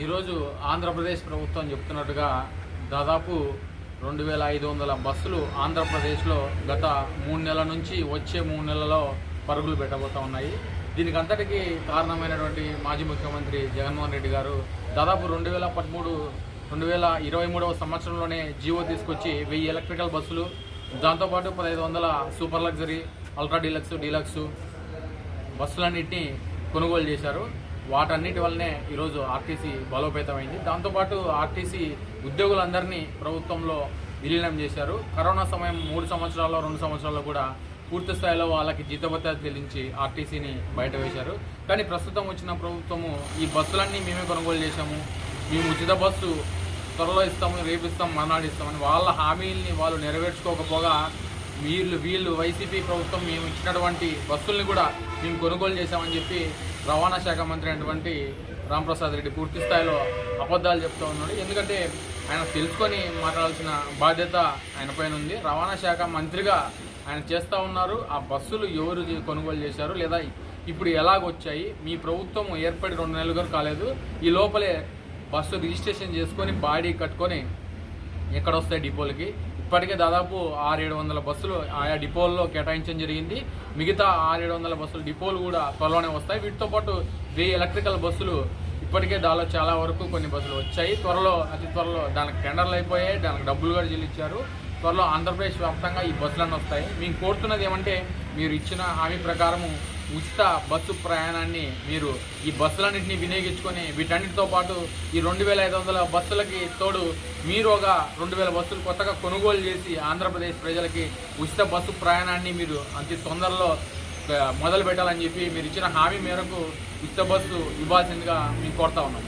ఈరోజు ఆంధ్రప్రదేశ్ ప్రభుత్వం చెప్తున్నట్టుగా దాదాపు రెండు వేల ఐదు వందల బస్సులు ఆంధ్రప్రదేశ్లో గత మూడు నెలల నుంచి వచ్చే మూడు నెలలలో పరుగులు పెట్టబోతా ఉన్నాయి. దీనికి అంతటికీ కారణమైనటువంటి మాజీ ముఖ్యమంత్రి జగన్మోహన్ రెడ్డి గారు దాదాపు రెండు వేల పదమూడు రెండు వేల ఇరవై మూడవ సంవత్సరంలోనే జీవో తీసుకొచ్చి వెయ్యి ఎలక్ట్రికల్ బస్సులు దాంతోపాటు పదహైదు వందల super luxury ultra deluxe deluxe బస్సులన్నింటినీ కొనుగోలు చేశారు. వాటన్నిటి వల్లనే ఈరోజు ఆర్టీసీ బలోపేతమైంది. దాంతోపాటు ఆర్టీసీ ఉద్యోగులందరినీ ప్రభుత్వంలో విలీనం చేశారు. కరోనా సమయం మూడు సంవత్సరాల్లో రెండు సంవత్సరాల్లో కూడా పూర్తి స్థాయిలో వాళ్ళకి జీతభత్యాలు చెల్లించి ఆర్టీసీని బయట వేశారు. కానీ ప్రస్తుతం వచ్చిన ప్రభుత్వము ఈ బస్సులన్నీ మేమే కొనుగోలు చేశాము. మేము ఉచిత బస్సు త్వరలో ఇస్తాము రేపు ఇస్తాం మర్నాడు ఇస్తామని వాళ్ళ హామీల్ని వాళ్ళు నెరవేర్చుకోకపోగా వీళ్ళు వీళ్ళు వైసీపీ ప్రభుత్వం మేము ఇచ్చినటువంటి బస్సుల్ని కూడా మేము కొనుగోలు చేశామని చెప్పి రవాణా శాఖ మంత్రి అయినటువంటి రాంప్రసాద్ రెడ్డి పూర్తి స్థాయిలో అబద్ధాలు చెప్తూ ఉన్నాడు. ఎందుకంటే ఆయన తెలుసుకొని మాట్లాడాల్సిన బాధ్యత ఆయన పైన ఉంది. రవాణా శాఖ మంత్రిగా ఆయన చేస్తూ ఉన్నారు. ఆ బస్సులు ఎవరు కొనుగోలు చేశారు లేదా ఇప్పుడు ఎలాగొచ్చాయి మీ ప్రభుత్వం ఏర్పడి రెండు నెలలు కూడా కాలేదు. ఈ లోపలే బస్సు రిజిస్ట్రేషన్ చేసుకొని బాడీ కట్టుకొని ఎక్కడ వస్తాయి డిపోలకి? ఇప్పటికే దాదాపు ఆరేడు వందల బస్సులు ఆయా డిపోల్లో కేటాయించడం జరిగింది. మిగతా ఆరేడు వందల బస్సులు డిపోలు కూడా త్వరలోనే వస్తాయి. వీటితో పాటు వెయ్యి ఎలక్ట్రికల్ బస్సులు ఇప్పటికే దానిలో చాలా వరకు కొన్ని బస్సులు వచ్చాయి. త్వరలో అతి త్వరలో దానికి టెండర్లు అయిపోయాయి. దానికి డబ్బులు కూడా చెల్లించారు త్వరలో ఆంధ్రప్రదేశ్ వ్యాప్తంగా ఈ బస్సులన్నీ వస్తాయి. మేము కోరుతున్నది ఏమంటే మీరు ఇచ్చిన హామీ ప్రకారము ఉచిత బస్సు ప్రయాణాన్ని మీరు ఈ బస్సులన్నింటినీ వినియోగించుకొని వీటన్నిటితో పాటు ఈ రెండు వేల ఐదు వందల బస్సులకి తోడు మీరు ఒక రెండు వేల బస్సులు కొత్తగా కొనుగోలు చేసి ఆంధ్రప్రదేశ్ ప్రజలకి ఉచిత బస్సు ప్రయాణాన్ని మీరు అంత తొందరలో మొదలు పెట్టాలని చెప్పి మీరు ఇచ్చిన హామీ మేరకు ఉచిత బస్సు ఇవ్వాల్సిందిగా మేము కోరుతా ఉన్నాం.